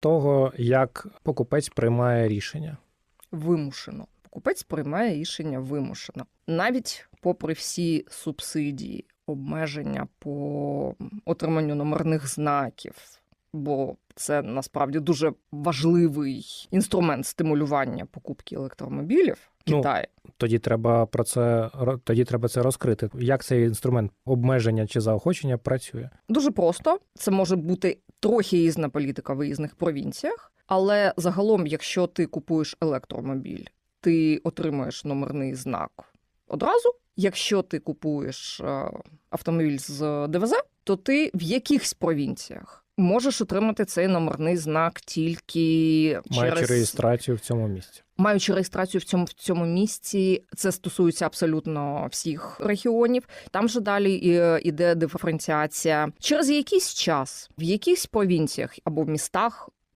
того, як покупець приймає рішення. Вимушено. Покупець приймає рішення вимушено. Навіть попри всі субсидії, обмеження по отриманню номерних знаків, бо це насправді дуже важливий інструмент стимулювання покупки електромобілів в Ну, Китаї. Тоді треба про це тоді треба це розкрити. Як цей інструмент обмеження чи заохочення працює? Дуже просто це може бути трохи різна політика в різних провінціях, але загалом, якщо ти купуєш електромобіль, ти отримуєш номерний знак одразу. Якщо ти купуєш е, автомобіль з ДВЗ, то ти в якихось провінціях можеш отримати цей номерний знак тільки Маючи через реєстрацію в цьому місці. маючи реєстрацію в цьому в цьому місці, це стосується абсолютно всіх регіонів. Там же далі і- іде диференціація через якийсь час в якихось провінціях або в містах